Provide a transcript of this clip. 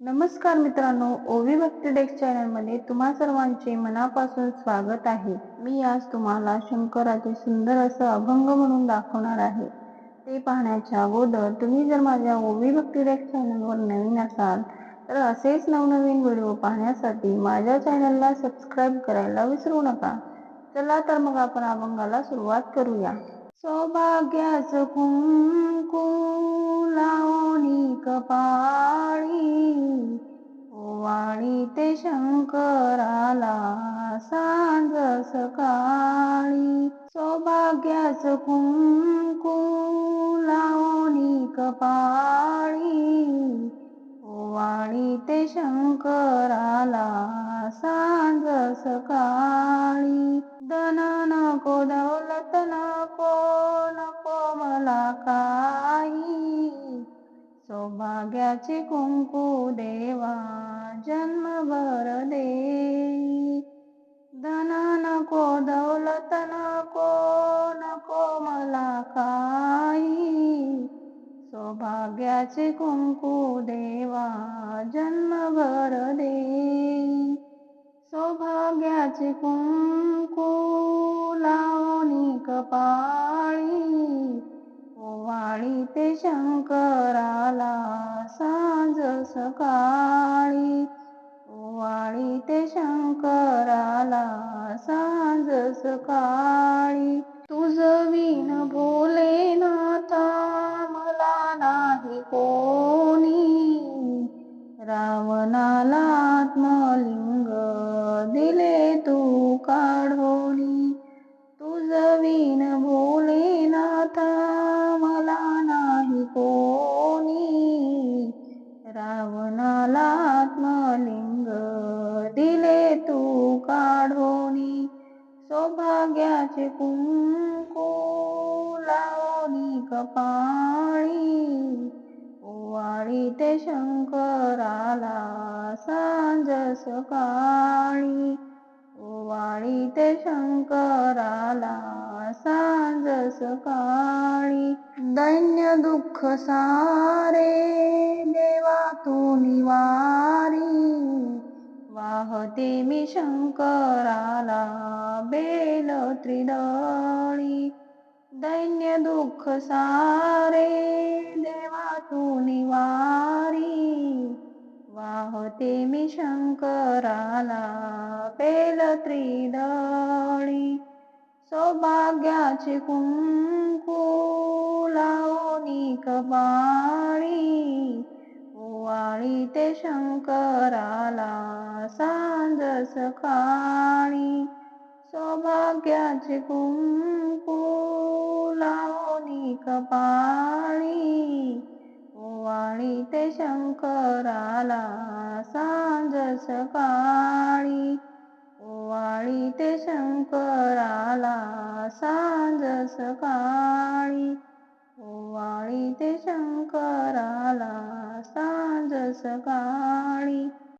नमस्कार मित्रांनो ओवी भक्ती डेस्क चॅनलमध्ये तुम्हा सर्वांचे मनापासून स्वागत आहे. मी आज तुम्हाला शंकराचे सुंदर असं अभंग म्हणून दाखवणार आहे. ते पाहण्याच्या अगोदर तुम्ही जर माझ्या ओवी भक्ती डेस्क चॅनलवर नवीन असाल तर असेच नवनवीन व्हिडिओ पाहण्यासाठी माझ्या चॅनलला सबस्क्राईब करायला विसरू नका. चला तर मग आपण अभंगाला सुरुवात करूया. सौभाग्याचं कुंकू लावणी कपा कराला सांज सकाळी सौभाग्याच कुंकू लावणी कपाळी. ओवाळी ते शंकराला सांज सकाळी. दन नको दौलत नको नको मला का सौभाग्याचे कुंकू देवा जन्मभर दे. धन नको दौलत नको नको मला काही. सौभाग्याचे कुंकू देवा जन्मभर दे. सौभाग्याचे कुंकू लावणी कपाळी काळी ते शंकराला सांज सकाळी. वाळी ते शंकराला सांज सकाळी. तुझ विन भोलेनाथा मला नाही कोणी. रावणाला आत्मलिंग दिले तू काढोनी. तुझ विन भोले रावणाला आत्मलिंग दिले तू काढोनी सौभाग्याचे कुंकू लावणी कपाळी. ओवाळी ते शंकराला सांज सकाळी. ओवाळी ते शंकराला सांज सकाळी. दैन्य दुःख सारे देवा तू निवारी. वाहते मी शंकराला बेल त्रिदळी. दैन्य दुःख सारे देवा तू निवारी. वाहते मी शंकराला बेल त्रिदळी. सौभाग्याचे कुंकू लावणी कपाळी ओवाळी ते शंकराला सांज सकाळी. सौभाग्याचे कुंकू लावणी कपाळी ओवाळी ते शंकराला सांज सकाळी. शंकराला सांज सकाळी. ओवाळी ते शंकराला सांज सकाळी.